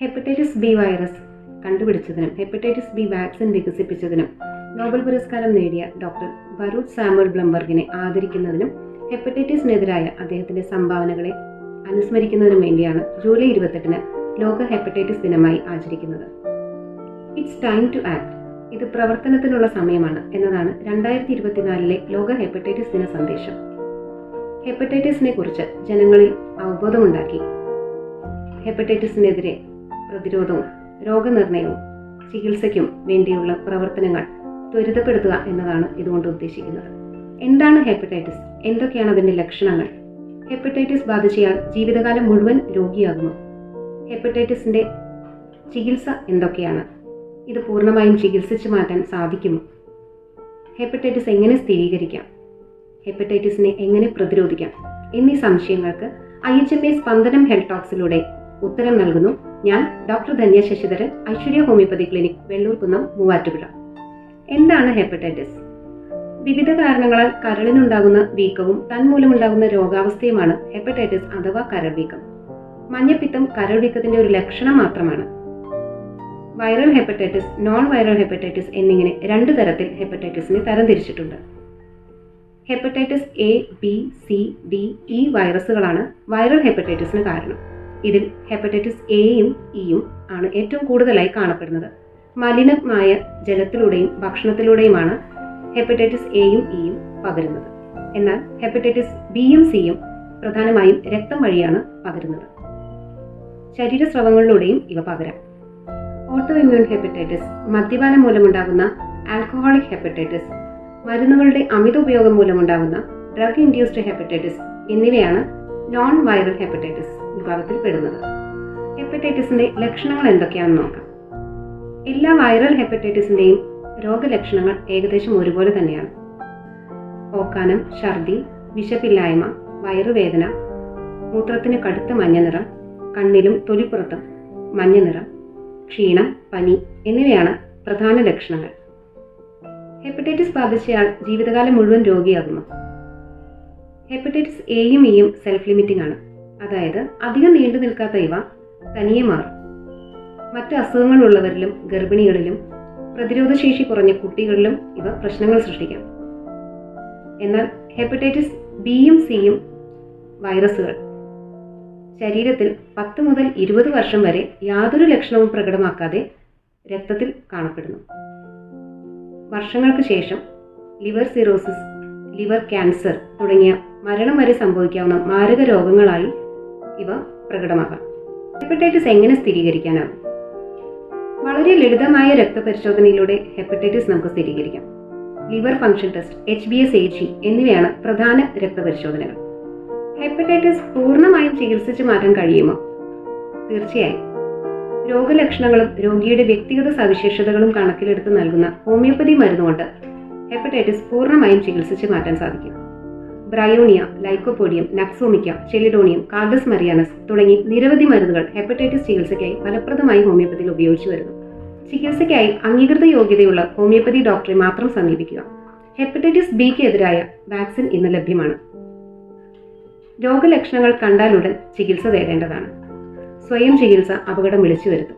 Hepatitis B virus കണ്ടുപിടിച്ചതിനും hepatitis B vaccine വികസിപ്പിച്ചതിനും Nobel പുരസ്കാരം നേടിയ ഡോക്ടർ ബറൂട്ട് സാമുൽ ബ്ലംബർഗിനെ ആദരിക്കുന്നതിനും ഹെപ്പറ്റൈറ്റിസിനെതിരായ അദ്ദേഹത്തിന്റെ സംഭാവനകളെ അനുസ്മരിക്കുന്നതിനും വേണ്ടിയാണ് ജൂലൈ ഇരുപത്തെട്ടിന് ലോക ഹെപ്പറ്റൈറ്റിസ് ദിനമായി ആചരിക്കുന്നത്. ഇറ്റ്സ് ടൈം ടു ആക്ട് ഇത് പ്രവർത്തനത്തിനുള്ള സമയമാണ് എന്നതാണ് രണ്ടായിരത്തി ഇരുപത്തിനാലിലെ ലോക ഹെപ്പറ്റൈറ്റിസ് ദിന സന്ദേശം. ഹെപ്പറ്റൈറ്റിസിനെ കുറിച്ച് ജനങ്ങളിൽ അവബോധമുണ്ടാക്കി. ഹെപ്പറ്റൈറ്റിസിനെതിരെ പ്രതിരോധവും രോഗനിർണയവും ചികിത്സയ്ക്കും വേണ്ടിയുള്ള പ്രവർത്തനങ്ങൾ ത്വരിതപ്പെടുത്തുക എന്നതാണ് ഇതുകൊണ്ട് ഉദ്ദേശിക്കുന്നത്. എന്താണ് ഹെപ്പറ്റൈറ്റിസ്? എന്തൊക്കെയാണ് അതിന്റെ ലക്ഷണങ്ങൾ? ഹെപ്പറ്റൈറ്റിസ് ബാധിച്ചയാൾ ജീവിതകാലം മുഴുവൻ രോഗിയാകുമോ? ഹെപ്പറ്റൈറ്റിസിന്റെ ചികിത്സ എന്തൊക്കെയാണ്? ഇത് പൂർണമായും ചികിത്സിച്ചു മാറ്റാൻ സാധിക്കുമോ? ഹെപ്പറ്റൈറ്റിസ് എങ്ങനെ സ്ഥിരീകരിക്കാം? ഹെപ്പറ്റൈറ്റിസിനെ എങ്ങനെ പ്രതിരോധിക്കാം? എന്നീ സംശയങ്ങൾക്ക് I H M A Spandanam health ടോക്സിലൂടെ ഉത്തരം നൽകുന്നു ഞാൻ doctor Dhanya Sasidharan Aishwarya homoeopathy clinic Vellurkunnam Muvattupuzha. എന്താണ് ഹെപ്പറ്റൈറ്റിസ്? വിവിധ കാരണങ്ങളാൽ കരളിനുണ്ടാകുന്ന വീക്കവും തന്മൂലമുണ്ടാകുന്ന രോഗാവസ്ഥയുമാണ് ഹെപ്പറ്റൈറ്റിസ് അഥവാ കരൾ വീക്കം മഞ്ഞപ്പിത്തം കരൾ വീക്കത്തിന്റെ ഒരു ലക്ഷണം മാത്രമാണ്. Viral hepatitis non viral hepatitis എന്നിങ്ങനെ രണ്ട് തരത്തിൽ ഹെപ്പറ്റൈറ്റിസിനെ തരംതിരിച്ചിട്ടുണ്ട്. Hepatitis A B C D E വൈറസുകളാണ് viral ഹെപ്പറ്റൈറ്റിസിന് കാരണം. ഇതിൽ ഹെപ്പറ്റൈറ്റിസ് എയും ഇയും ആണ് ഏറ്റവും കൂടുതലായി കാണപ്പെടുന്നത്. മലിനമായ ജലത്തിലൂടെയും ഭക്ഷണത്തിലൂടെയുമാണ് ഹെപ്പറ്റൈറ്റിസ് എയും ഇയും പകരുന്നത്. എന്നാൽ ഹെപ്പറ്റൈറ്റിസ് ബിയും സിയും പ്രധാനമായും രക്തം വഴിയാണ് പകരുന്നത്. ശരീരസ്രവങ്ങളിലൂടെയും ഇവ പകരാം. ഓട്ടോ ഇമ്മ്യൂൺ ഹെപ്പറ്റൈറ്റിസ് മദ്യപാനം മൂലമുണ്ടാകുന്ന ആൽക്കഹോളിക് ഹെപ്പറ്റൈറ്റിസ് മരുന്നുകളുടെ അമിത ഉപയോഗം മൂലമുണ്ടാകുന്ന ഡ്രഗ് ഇൻഡ്യൂസ്ഡ് ഹെപ്പറ്റൈറ്റിസ് എന്നിവയാണ് നോൺ വൈറൽ ഹെപ്പറ്റൈറ്റിസ്. വിഭാഗത്തിൽ പെടുന്നത് ഹെപ്പറ്റൈറ്റിസിന്റെ ലക്ഷണങ്ങൾ എന്തൊക്കെയാണെന്ന് നോക്കാം. എല്ലാ വൈറൽ ഹെപ്പറ്റൈറ്റിസിന്റെയും രോഗലക്ഷണങ്ങൾ ഏകദേശം ഒരുപോലെ തന്നെയാണ്. ഓക്കാനം ഛർദി വിശപ്പില്ലായ്മ വയറുവേദന മൂത്രത്തിന് കടുത്ത മഞ്ഞ നിറം കണ്ണിലും തൊലിപ്പുറത്തും മഞ്ഞ നിറം ക്ഷീണം പനി എന്നിവയാണ് പ്രധാന ലക്ഷണങ്ങൾ. ഹെപ്പറ്റൈറ്റിസ് ബാധിച്ചയാൾ ജീവിതകാലം മുഴുവൻ രോഗിയാകുന്നു. ഹെപ്പറ്റൈറ്റിസ് എയും ഇയും സെൽഫ് ലിമിറ്റിംഗ് ആണ്. അതായത് അധികം നീണ്ടു നിൽക്കാത്ത ഇവ തനിയെ മാറും. മറ്റ് അസുഖങ്ങളുള്ളവരിലും ഗർഭിണികളിലും പ്രതിരോധശേഷി കുറഞ്ഞ കുട്ടികളിലും ഇവ പ്രശ്നങ്ങൾ സൃഷ്ടിക്കാം. എന്നാൽ ഹെപ്പറ്റൈറ്റിസ് ബിയും സിയും വൈറസുകൾ. ശരീരത്തിൽ പത്ത് മുതൽ ഇരുപത് വർഷം വരെ യാതൊരു ലക്ഷണവും പ്രകടമാക്കാതെ രക്തത്തിൽ കാണപ്പെടുന്നു. വർഷങ്ങൾക്ക് ശേഷം ലിവർ സിറോസിസ് ലിവർ ക്യാൻസർ തുടങ്ങിയ മരണം വരെ സംഭവിക്കാവുന്ന മാരക രോഗങ്ങളായി ഇവ പ്രകടമാകാം. ഹെപ്പറ്റൈറ്റിസ് എങ്ങനെ സ്ഥിരീകരിക്കാനാകും? വളരെ ലളിതമായ രക്തപരിശോധനയിലൂടെ ഹെപ്പറ്റൈറ്റിസ് നമുക്ക് സ്ഥിരീകരിക്കാം. Liver function test H B S A G എന്നിവയാണ് പ്രധാന രക്തപരിശോധനകൾ. ഹെപ്പറ്റൈറ്റിസ് പൂർണമായും ചികിത്സിച്ച് മാറ്റാൻ കഴിയുമോ? തീർച്ചയായും. രോഗലക്ഷണങ്ങളും രോഗിയുടെ വ്യക്തിഗത സവിശേഷതകളും കണക്കിലെടുത്ത് നൽകുന്ന ഹോമിയോപ്പതി മരുന്നുകൊണ്ട് ഹെപ്പറ്റൈറ്റിസ് പൂർണമായും ചികിത്സിച്ച് മാറ്റാൻ സാധിക്കും. ബ്രയോണിയ ലൈക്കോപോഡിയം നക്സോമിക്ക ചെലിഡോണിയം കാർഡസ് മറിയാനസ് തുടങ്ങി നിരവധി മരുന്നുകൾ ഹെപ്പറ്റൈറ്റിസ് ചികിത്സയ്ക്കായി ഫലപ്രദമായി ഹോമിയോപ്പതിയിൽ ഉപയോഗിച്ചു വരുന്നു. ചികിത്സയ്ക്കായി അംഗീകൃത യോഗ്യതയുള്ള ഹോമിയോപ്പതി ഡോക്ടറെ മാത്രം സമീപിക്കുക. ഹെപ്പറ്റൈറ്റിസ് ബിക്ക് എതിരായ വാക്സിൻ ഇന്ന് ലഭ്യമാണ്. രോഗലക്ഷണങ്ങൾ കണ്ടാലുടൻ ചികിത്സ തേടേണ്ടതാണ്. സ്വയം ചികിത്സ അപകടം വിളിച്ചു വരുത്തും.